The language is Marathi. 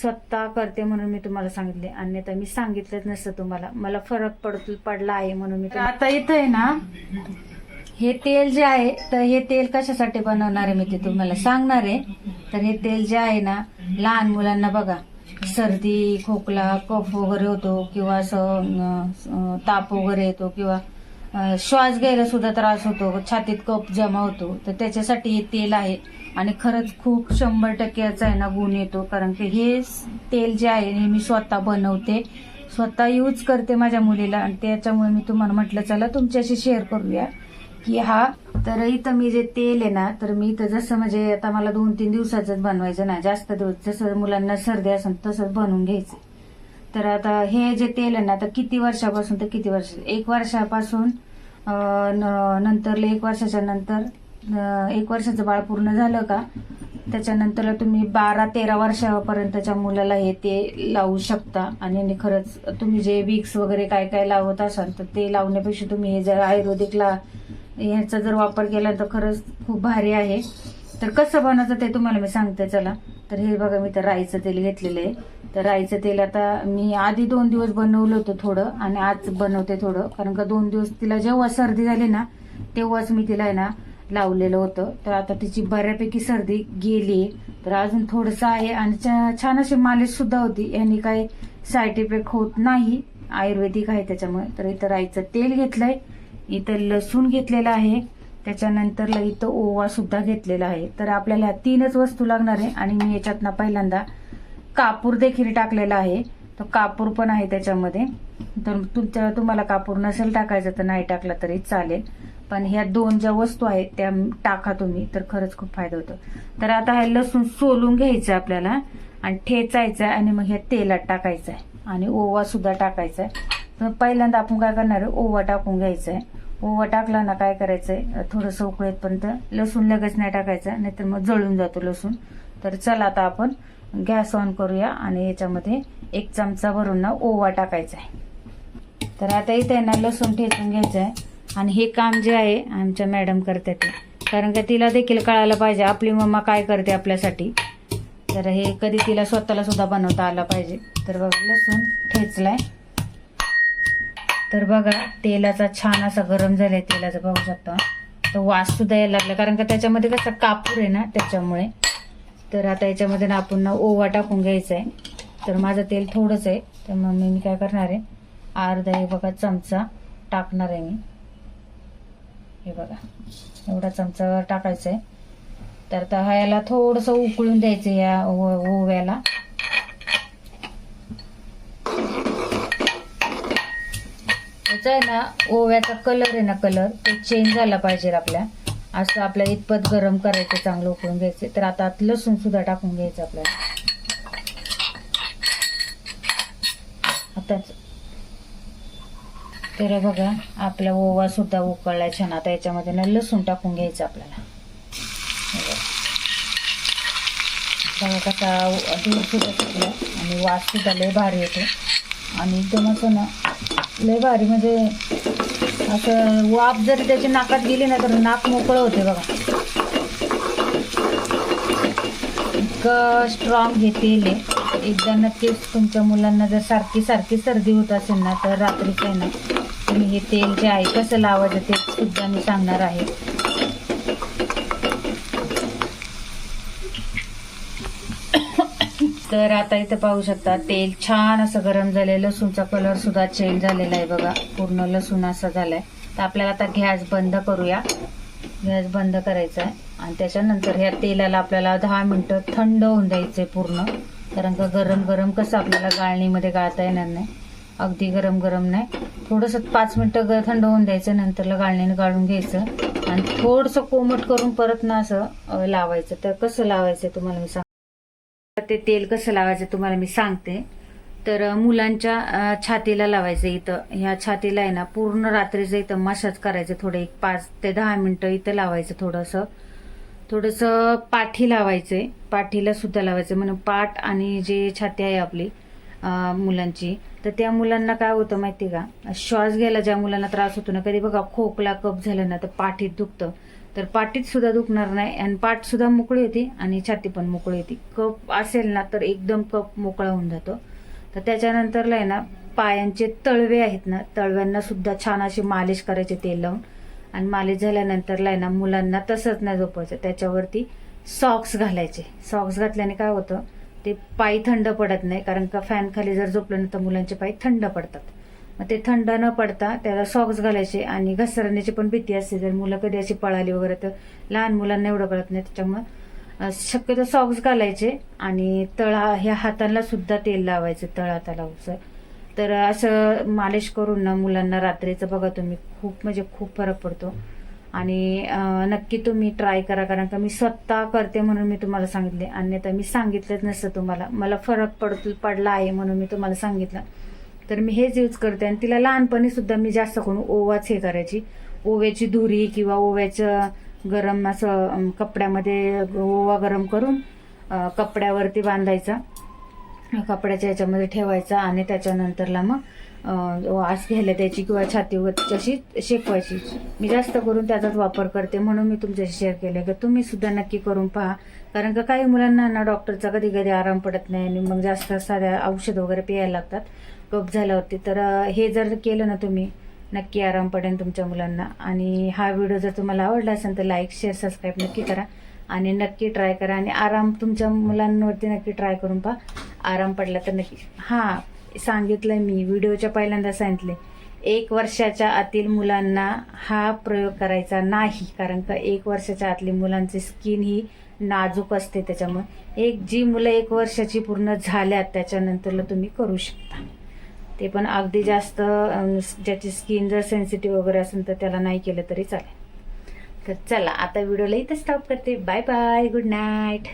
स्वतः करते म्हणून मी तुम्हाला सांगितले. अन्यथा मी सांगितलंच नसतं तुम्हाला. मला फरक पडतो पडला आहे म्हणून मी आता इथं आहे ना? हे तेल जे आहे तर हे तेल कशासाठी बनवणार आहे मी ते तुम्हाला सांगणार आहे. तर हे तेल जे आहे ना लहान मुलांना बघा. सर्दी खोकला कफ वगैरे होतो किंवा असं ताप वगैरे येतो किंवा श्वास घ्यायला सुद्धा त्रास होतो छातीत कप जमा होतो तर त्याच्यासाठी हे तेल आहे. आणि खरंच खूप शंभर टक्के याचा आहे ना गुण येतो कारण की हे तेल जे आहे हे मी स्वतः बनवते. स्वतः यूज करते माझ्या मुलीला आणि त्याच्यामुळे मी तुम्हाला म्हटलं चला तुमच्याशी शेअर करूया की हा तर इथं मी जे तेल आहे ना तर मी इथं जसं म्हणजे आता मला दोन तीन दिवसाचंच बनवायचं ना जास्त दिवस जसं मुलांना सर्दी असेल तसंच बनवून घ्यायचं. तर आता हे जे तेल आहे ना आता किती वर्षापासून तर किती वर्ष? एक वर्षापासून न- नंतर एक वर्षाच्या नंतर एक वर्षाचं बाळ पूर्ण झालं का? त्याच्यानंतर तुम्ही बारा तेरा वर्षापर्यंतच्या मुलाला हे ते लावू शकता. आणि खरंच तुम्ही जे विक्स वगैरे काय काय लावत असाल तर ते लावण्यापेक्षा तुम्ही हे जर आयुर्वेदिकला ह्याचा जर वापर केला तर खरंच खूप भारी आहे. तर कसं बनवायचं ते तुम्हाला मी सांगते चला. तर हे बघा मी तर राईचं तेल घेतलेलं आहे. तर राईचं तेल आता मी आधी दोन दिवस बनवलं होतं थोडं आणि आज बनवते थोडं. कारण का दोन दिवस तिला जेव्हा सर्दी झाली ना तेव्हाच मी तिला आहे ना लावलेलं होतं. तर आता तिची बऱ्यापैकी सर्दी गेली तर अजून थोडंसं आहे आणि छान अशी मालिश सुद्धा होती. यांनी काही साईड इफेक्ट होत नाही. आयुर्वेदिक आहे त्याच्यामुळे. तर इथं राईचं तेल घेतलंय. इथं लसूण घेतलेलं आहे. त्याच्यानंतर इथं ओवा सुद्धा घेतलेला आहे. तर आपल्याला ह्या तीनच वस्तू लागणार आहे. आणि मी याच्यात ना पहिल्यांदा कापूर देखील टाकलेला आहे. तर कापूर पण आहे त्याच्यामध्ये. तर तुमच्या तुम्हाला कापूर नसेल टाकायचं तर नाही टाकला तरी चालेल. पण ह्या दोन ज्या वस्तू आहेत त्या टाका तुम्ही. तर खरंच खूप फायदा होतो. तर आता हे लसूण सोलून घ्यायचं आपल्याला. आणि ठेचायचं आहे आणि मग ह्या तेलात टाकायचं आहे. आणि ओवा सुद्धा टाकायचा आहे. तर पहिल्यांदा आपण काय करणार आहे? ओवा टाकून घ्यायचा आहे. ओवा टाकला ना काय करायचंय? थोडंसं तर लसूण लगेच नाही टाकायचं नाहीतर मग जळून जातो लसूण. तर चला आता आपण गॅस ऑन करूया आणि याच्यामध्ये एक चमचा भरून ना ओवा टाकायचा आहे. तर आता इथे ना लसूण ठेचून घ्यायचं आहे आणि हे काम जे आहे आमच्या मॅडम करते ते. कारण का तिला देखील कळायला पाहिजे आपली मम्मा काय करते आपल्यासाठी. तर हे कधी तिला स्वतःला सुद्धा बनवता आलं पाहिजे. तर बघा लसूण ठेचलाय. तर बघा तेलाचा छान असा गरम झालाय तेलाचा बघू शकता तर वास सुद्धा यायला लागला कारण का त्याच्यामध्ये कसा कापूर आहे ना त्याच्यामुळे. तर आता याच्यामध्ये ना आपण ना ओवा टाकून घ्यायचा आहे तर माझं तेल थोडंच आहे तर मग मी काय करणार आहे अर्धा हे बघा चमचा टाकणार आहे मी. हे बघा एवढा चमचा टाकायचा आहे तर आता ह्याला थोडंसं उकळून द्यायचं या ओ- ओव्याला. ह्याचा आहे ना ओव्याचा कलर आहे ना कलर तो चेंज झाला पाहिजे आपल्या. असं आपल्या इतपत गरम करायचं चांगलं उकळून घ्यायचं. तर आता आत लसूण सुद्धा टाकून घ्यायचं आपल्याला. आताच. तर बघा आपला ओवा सुद्धा उकळला छान. आता याच्यामध्ये ना लसूण टाकून घ्यायचं आपल्याला. बघा. कसा दूर सुद्धा आणि वास सुद्धा लय भारी येतो आणि एकदम असं ना लय भारी म्हणजे असं वाफ जरी त्याची नाकात गेली ना तर नाक मोकळं होते बघा. इतकं स्ट्रॉंग हे तेल आहे. एकदा नक्कीच तुमच्या मुलांना जर सारखी सारखी सर्दी होत असेल ना तर रात्रीचं आहे ना तुम्ही हे तेल जे आहे कसं लावायचं ते सुद्धा मी सांगणार आहे. तर आता इथं पाहू शकता तेल छान असं गरम झालंय लसूणचा कलर सुद्धा चेंज झालेला आहे बघा. पूर्ण लसूण असा झालाय. तर आपल्याला आता गॅस बंद करूया. गॅस बंद करायचा आहे. आणि त्याच्यानंतर ह्या तेलाला आपल्याला दहा मिनिटं थंड होऊन द्यायचंय पूर्ण. कारण का गरम गरम कसं आपल्याला गाळणीमध्ये गाळता येणार नाही. अगदी गरम गरम नाही. थोडंसं पाच मिनटं ग- थंड होऊन द्यायचं नंतरला गाळणीने गाळून घ्यायचं. आणि थोडंसं कोमट करून परत ना असं लावायचं. तर कसं लावायचं तुम्हाला मी सांग ते तेल कसं लावायचं तुम्हाला मी सांगते. तर मुलांच्या छातीला लावायचं इथं. ह्या छातीला आहे ना पूर्ण रात्रीचं इथं मसाज करायचं थोडं एक पाच ते दहा मिनटं इथं लावायचं थोडंसं. थोडंसं पाठी लावायचं. पाठीला सुद्धा लावायचं. म्हणून पाठ आणि जे छाती आहे आपली मुलांची तर त्या मुलांना काय होतं माहिती का? श्वास घ्यायला ज्या मुलांना त्रास होतो ना कधी बघा खोकला कप झाला ना तर पाठीत दुखतं. तर पाठीत सुद्धा दुखणार नाही आणि पाठ सुद्धा मोकळी होती आणि छाती पण मोकळी होती. कप असेल ना तर एकदम कप मोकळा होऊन जातो. तर त्याच्यानंतरला आहे ना पायांचे तळवे आहेत ना तळव्यांना सुद्धा छान अशी मालिश करायचे तेल लावून. आणि मालिश झाल्यानंतरला आहे ना मुलांना तसंच नाही झोपायचं. त्याच्यावरती सॉक्स घालायचे. सॉक्स घातल्याने काय होतं ते पाय थंड पडत नाही. कारण का फॅन खाली जर झोपलं ना तर मुलांचे पाय थंड पडतात. मग ते थंड न पडता त्याला सॉक्स घालायचे आणि घसरण्याची पण भीती असते. जर मुलं कधी अशी पळाली वगैरे तर लहान मुलांना एवढं कळत नाही. त्याच्यामुळं शक्यतो सॉक्स घालायचे आणि तळा ह्या हाताला सुद्धा तेल लावायचं तळा तलावचं तर असं मालिश करून ना मुलांना रात्रीचं बघा तुम्ही खूप म्हणजे खूप फरक पडतो. आणि नक्की तुम्ही ट्राय करा कारण का मी स्वतः करते म्हणून मी तुम्हाला सांगितले. अन्यथा मी सांगितलंच नसतं तुम्हाला. मला फरक पड पडला आहे म्हणून मी तुम्हाला सांगितलं. तर मी हेच यूज करते आणि तिला लहानपणी सुद्धा मी जास्त करून ओवाच हे करायची. ओव्याची धुरी किंवा ओव्याचं गरम असं कपड्यामध्ये ओवा गरम करून कपड्यावरती बांधायचा. कपड्याच्या याच्यामध्ये ठेवायचा आणि त्याच्यानंतरला मग आस वास घ्यायला द्यायची किंवा छातीवर अशी शेकवायची. मी जास्त करून त्याचाच वापर करते म्हणून मी तुमच्याशी शेअर केलं की तुम्ही सुद्धा नक्की करून पहा. कारण का काही मुलांना ना डॉक्टरचा कधी कधी आराम पडत नाही आणि मग जास्त साध्या औषध वगैरे प्यायला लागतात. कप झाल्यावरती तर हे जर केलं ना तुम्ही नक्की आराम पडेल तुमच्या मुलांना. आणि हा व्हिडिओ जर तुम्हाला आवडला असेल तर लाईक शेअर सबस्क्राईब नक्की करा. आणि नक्की ट्राय करा. आणि आराम तुमच्या मुलांवरती नक्की ट्राय करून पहा. आराम पडला तर नक्की. हां सांगितलं मी व्हिडिओच्या पहिल्यांदा सांगितले एक वर्षाच्या आतील मुलांना हा प्रयोग करायचा नाही. कारण का एक वर्षाच्या आतली मुलांची स्किन ही नाजूक असते त्याच्यामुळे. एक जी मुलं एक वर्षाची पूर्ण झाल्यात त्याच्यानंतरला तुम्ही करू शकता. ते पण अगदी जास्त ज्याची स्किन जर सेन्सिटिव्ह वगैरे असेल तर त्याला नाही केलं तरी चालेल. तर चला आता व्हिडिओला इथं स्टॉप करते. Bye bye good night